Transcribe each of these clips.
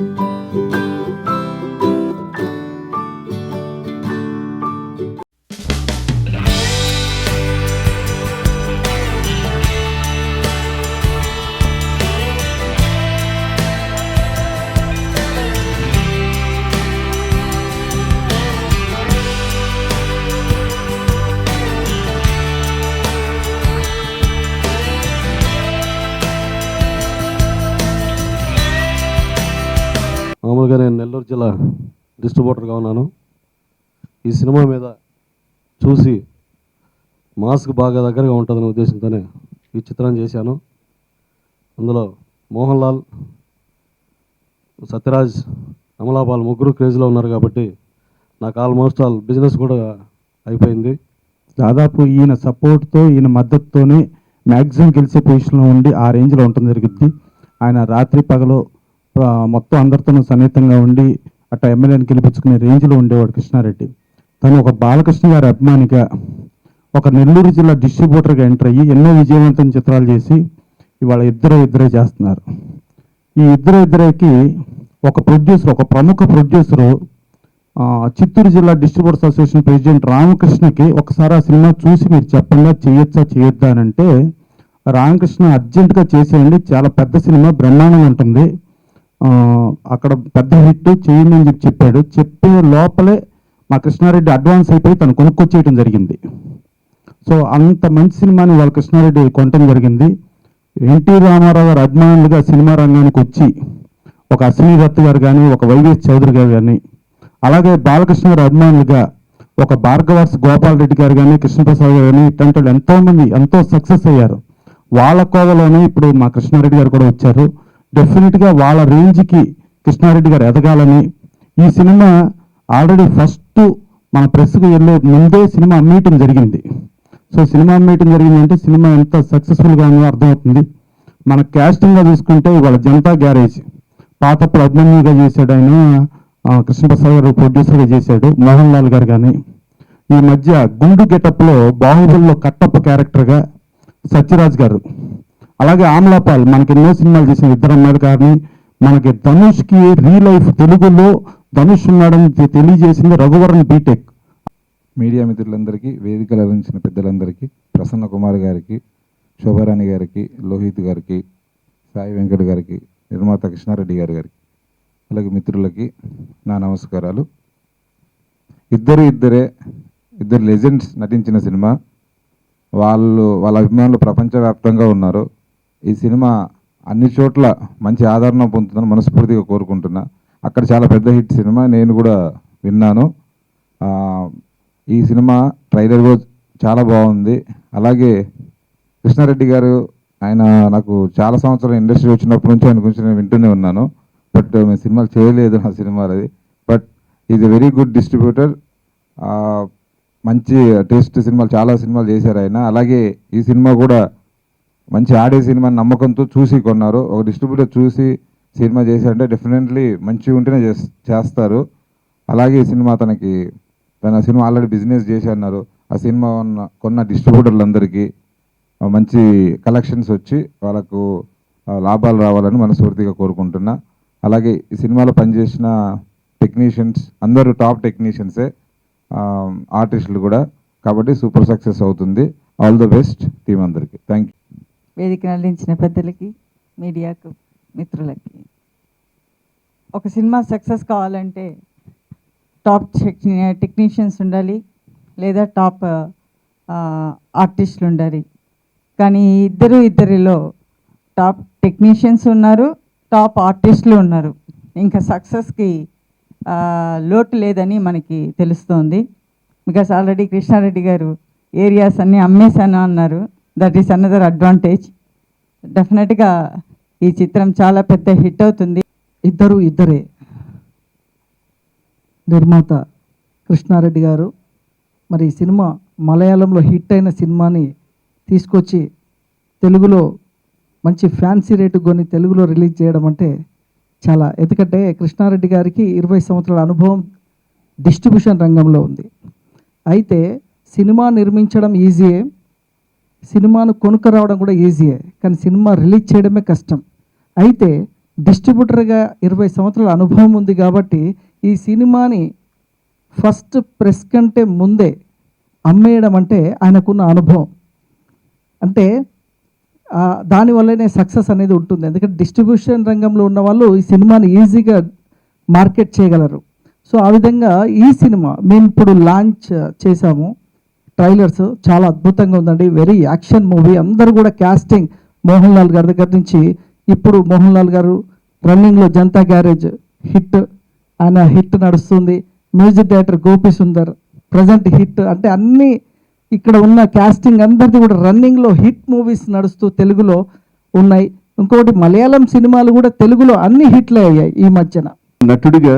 మామూలుగా నేను నెల్లూరు జిల్లా డిస్ట్రిబ్యూటర్గా ఉన్నాను. ఈ సినిమా మీద చూసి మాస్క్ బాగా దగ్గరగా ఉంటుందనే ఉద్దేశంతోనే ఈ చిత్రం చేశాను. అందులో మోహన్ లాల్ సత్యరాజ్ అమలాపాల్ ముగ్గురు క్రేజ్లో ఉన్నారు కాబట్టి నాకు ఆల్మోస్ట్ ఆల్ బిజినెస్ కూడా అయిపోయింది. దాదాపు ఈయన సపోర్ట్తో ఈయన మద్దతుతోనే మ్యాక్సిమం గెలిచే పొజిషన్లో ఉండి ఆ రేంజ్లో ఉండటం జరుగుద్ది ఆయన రాత్రి పగలు మొత్తం అందరితోనూ సన్నిహితంగా ఉండి అట్ట ఎమ్మెల్యేని గెలిపించుకునే రేంజ్లో ఉండేవాడు కృష్ణారెడ్డి. తను ఒక బాలకృష్ణ గారి అభిమానిగా ఒక నెల్లూరు జిల్లా డిస్ట్రిబ్యూటర్గా ఎంటర్ అయ్యి ఎన్నో విజయవంతం చిత్రాలు చేసి ఇవాళ ఇద్దరు ఇద్దరే చేస్తున్నారు. ఈ ఇద్దరు ఇద్దరేకి ఒక ప్రొడ్యూసర్ ఒక ప్రముఖ ప్రొడ్యూసరు చిత్తూరు జిల్లా డిస్ట్రిబ్యూటర్స్ అసోసియేషన్ ప్రెసిడెంట్ రామకృష్ణకి ఒకసారి ఆ సినిమా చూసి మీరు చెప్పండి చేయొచ్చా చేయొద్దా అని అంటే రామకృష్ణ అర్జెంటుగా చేసేయండి చాలా పెద్ద సినిమా బ్రహ్మాండం ఉంటుంది. అక్కడ పెద్ద హిట్ చేయండి అని చెప్పి చెప్పాడు. చెప్పే లోపలే మా కృష్ణారెడ్డి అడ్వాన్స్ అయిపోయి తను కొనుక్కొచ్చేయటం జరిగింది. సో అంత మంచి సినిమాని వాళ్ళ కృష్ణారెడ్డి కొనటం జరిగింది. ఎన్టీ రామారావు గారు అభిమానులుగా సినిమా రంగానికి వచ్చి ఒక అశ్విని దత్ గారు కానీ ఒక వైవిఎస్ చౌదరి గారు కానీ అలాగే బాలకృష్ణ గారి అభిమానులుగా ఒక భార్గవర్స్ గోపాల్ రెడ్డి గారు కానీ కృష్ణప్రసాద్ గారు కానీ ఇట్లాంటి వాళ్ళు ఎంతో సక్సెస్ అయ్యారు. వాళ్ళ కోవలోనే ఇప్పుడు మా కృష్ణారెడ్డి గారు కూడా వచ్చారు. డెఫినెట్గా వాళ్ళ రేంజ్కి కృష్ణారెడ్డి గారు ఎదగాలని ఈ సినిమా ఆల్రెడీ ఫస్ట్ మన ప్రెస్కి వెళ్ళే ముందే సినిమా అమ్మేయటం జరిగింది. సో సినిమా అమ్మేయటం జరిగిందంటే సినిమా ఎంత సక్సెస్ఫుల్గా ఉందో అర్థమవుతుంది. మన క్యాస్టింగ్గా చూసుకుంటే ఇవాళ జనతా గ్యారేజ్. పాతప్పుడు అభిమన్యుగా చేశాడు ఆయన కృష్ణప్రసాద్ గారు ప్రొడ్యూసర్గా చేశాడు మోహన్ లాల్ గారు కానీ. ఈ మధ్య గుండు గెటప్లో బాహుబలిలో కట్టప్ప క్యారెక్టర్గా సత్యరాజ్ గారు అలాగే ఆమ్లాపాల్ మనకి ఎన్నో సినిమాలు చేసిన ఇద్దరు కానీ మనకి ధనుష్కి రీలైఫ్ తెలుగులో ధనుష్ ఉన్నాడని తెలియజేసింది రఘువరన్ బీటెక్ మీడియా మిత్రులందరికీ వేదికలు అందించిన పెద్దలందరికీ ప్రసన్న కుమార్ గారికి శోభారాణి గారికి లోహిత్ గారికి సాయి వెంకట్ గారికి నిర్మాత కృష్ణారెడ్డి గారి గారికి అలాగే మిత్రులకి నా నమస్కారాలు. ఇద్దరు ఇద్దరే ఇద్దరు లెజెండ్స్ నటించిన సినిమా. వాళ్ళు వాళ్ళ అభిమానులు ప్రపంచవ్యాప్తంగా ఉన్నారు. ఈ సినిమా అన్ని చోట్ల మంచి ఆదరణ పొందుతుందని మనస్ఫూర్తిగా కోరుకుంటున్నా. అక్కడ చాలా పెద్ద హిట్ సినిమా నేను కూడా విన్నాను. ఈ సినిమా ట్రైలర్ కూడా చాలా బాగుంది. అలాగే కృష్ణారెడ్డి గారు ఆయన నాకు చాలా సంవత్సరాలు ఇండస్ట్రీ వచ్చినప్పటి నుంచి ఆయన గురించి నేను వింటూనే ఉన్నాను. బట్ మేము సినిమాలు చేయలేదు నా సినిమాలు అది. But is a very good distributor. మంచి టేస్ట్ సినిమాలు చాలా సినిమాలు చేశారు ఆయన. అలాగే ఈ సినిమా కూడా మంచి ఆడే సినిమా నమ్మకంతో చూసి కొన్నారు. ఒక డిస్ట్రిబ్యూటర్ చూసి సినిమా చేశారంటే డెఫినెట్లీ మంచిగా ఉంటేనే చేస్తారు. అలాగే ఈ సినిమా తనకి తన సినిమా ఆల్రెడీ బిజినెస్ చేసి అన్నారు ఆ సినిమా ఉన్న కొన్న డిస్ట్రిబ్యూటర్లందరికీ మంచి కలెక్షన్స్ వచ్చి వాళ్ళకు లాభాలు రావాలని మనస్ఫూర్తిగా కోరుకుంటున్నా. అలాగే ఈ సినిమాలో పనిచేసిన టెక్నీషియన్స్ అందరూ టాప్ టెక్నీషియన్సే ఆర్టిస్టులు కూడా. కాబట్టి సూపర్ సక్సెస్ అవుతుంది. ఆల్ ద బెస్ట్ టీం అందరికీ. థ్యాంక్ యూ వేదికను అందించిన పెద్దలకి మీడియాకు మిత్రులకి. ఒక సినిమా సక్సెస్ కావాలంటే టాప్ టెక్నీషియన్స్ ఉండాలి లేదా టాప్ ఆర్టిస్టులు ఉండాలి. కానీ ఇద్దరు ఇద్దరిలో టాప్ టెక్నీషియన్స్ ఉన్నారు టాప్ ఆర్టిస్టులు ఉన్నారు. ఇంకా సక్సెస్కి లోటు లేదని మనకి తెలుస్తోంది. బికాస్ ఆల్రెడీ కృష్ణారెడ్డి గారు ఏరియాస్ అన్నీ అమ్మేశాను అన్నారు. దట్ ఈస్ అనదర్ అడ్వాంటేజ్ డెఫినెట్గా ఈ చిత్రం చాలా పెద్ద హిట్ అవుతుంది. ఇద్దరు ఇద్దరే. నిర్మాత కృష్ణారెడ్డి గారు. మరి ఈ సినిమా మలయాళంలో హిట్ అయిన సినిమాని తీసుకొచ్చి తెలుగులో మంచి ఫ్యాన్సీ రేటు కొని తెలుగులో రిలీజ్ చేయడం అంటే చాలా ఎందుకంటే కృష్ణారెడ్డి గారికి ఇరవై సంవత్సరాల అనుభవం డిస్ట్రిబ్యూషన్ రంగంలో ఉంది. అయితే సినిమా నిర్మించడం ఈజీయే సినిమాను కొనుక్కు రావడం కూడా ఈజీయే కానీ సినిమా రిలీజ్ చేయడమే కష్టం. అయితే డిస్ట్రిబ్యూటర్గా ఇరవై సంవత్సరాల అనుభవం ఉంది కాబట్టి ఈ సినిమాని ఫస్ట్ ప్రెస్ కంటే ముందే అమ్మేయడం అంటే ఆయనకున్న అనుభవం. అంటే దానివల్లనే సక్సెస్ అనేది ఉంటుంది. ఎందుకంటే డిస్ట్రిబ్యూషన్ రంగంలో ఉన్న వాళ్ళు ఈ సినిమాని ఈజీగా మార్కెట్ చేయగలరు. సో ఆ విధంగా ఈ సినిమా మేము ఇప్పుడు లాంచ్ చేశాము. ట్రైలర్స్ చాలా అద్భుతంగా ఉందండి. వెరీ యాక్షన్ మూవీ అందరూ కూడా క్యాస్టింగ్ మోహన్ లాల్ గారి దగ్గర నుంచి. ఇప్పుడు మోహన్ లాల్ గారు రన్నింగ్లో జనతా గ్యారేజ్ హిట్ ఆయన హిట్ నడుస్తుంది. Music director Gopi Sundar present hit అంటే అన్ని ఇక్కడ ఉన్న క్యాస్టింగ్ అందరిది కూడా రన్నింగ్లో హిట్ మూవీస్ నడుస్తూ తెలుగులో ఉన్నాయి. ఇంకోటి మలయాళం సినిమాలు కూడా తెలుగులో అన్ని హిట్లే అయ్యాయి ఈ మధ్యన. నటుడిగా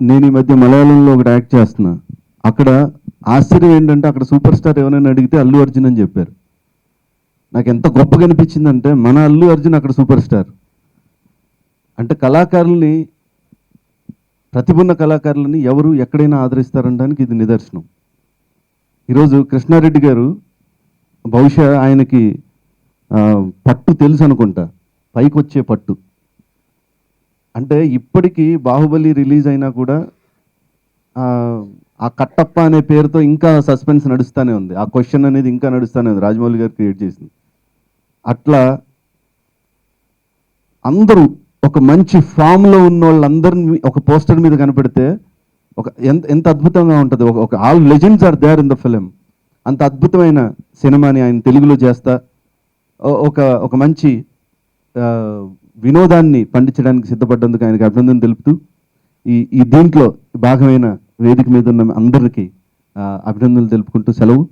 నేను ఈ మధ్య మలయాళంలో ఒకటి యాక్ట్ చేస్తున్నా. అక్కడ ఆశ్చర్యం ఏంటంటే అక్కడ సూపర్ స్టార్ ఎవరైనా అడిగితే అల్లు అర్జున్ అని చెప్పారు. నాకు ఎంత గొప్పగా అనిపించిందంటే మన అల్లు అర్జున్ అక్కడ సూపర్ స్టార్. అంటే కళాకారుల్ని ప్రతిభున్న కళాకారులని ఎవరు ఎక్కడైనా ఆదరిస్తారనడానికి ఇది నిదర్శనం. ఈరోజు కృష్ణారెడ్డి గారు బహుశా ఆయనకి పట్టు తెలుసు అనుకుంటా. పైకి వచ్చే పట్టు. అంటే ఇప్పటికీ బాహుబలి రిలీజ్ అయినా కూడా ఆ, కట్టప్ప అనే పేరుతో ఇంకా సస్పెన్స్ నడుస్తూనే ఉంది. ఆ క్వశ్చన్ అనేది ఇంకా నడుస్తూనే ఉంది. రాజమౌళి గారు క్రియేట్ చేసింది. అట్లా అందరూ ఒక మంచి ఫామ్లో ఉన్న వాళ్ళందరిని ఒక పోస్టర్ మీద కనపెడితే ఒక ఎంత ఎంత అద్భుతంగా ఉంటుంది. ఒక ఒక all legends are there in the film. అంత అద్భుతమైన సినిమాని ఆయన తెలుగులో చేస్తా ఒక ఒక మంచి వినోదాన్ని పండించడానికి సిద్ధపడ్డందుకు ఆయనకి అభినందన తెలుపుతూ ఈ ఈ దీంట్లో భాగమైన వేదిక మీద ఉన్న అందరికీ అభినందనలు తెలుపుకుంటూ సెలవు.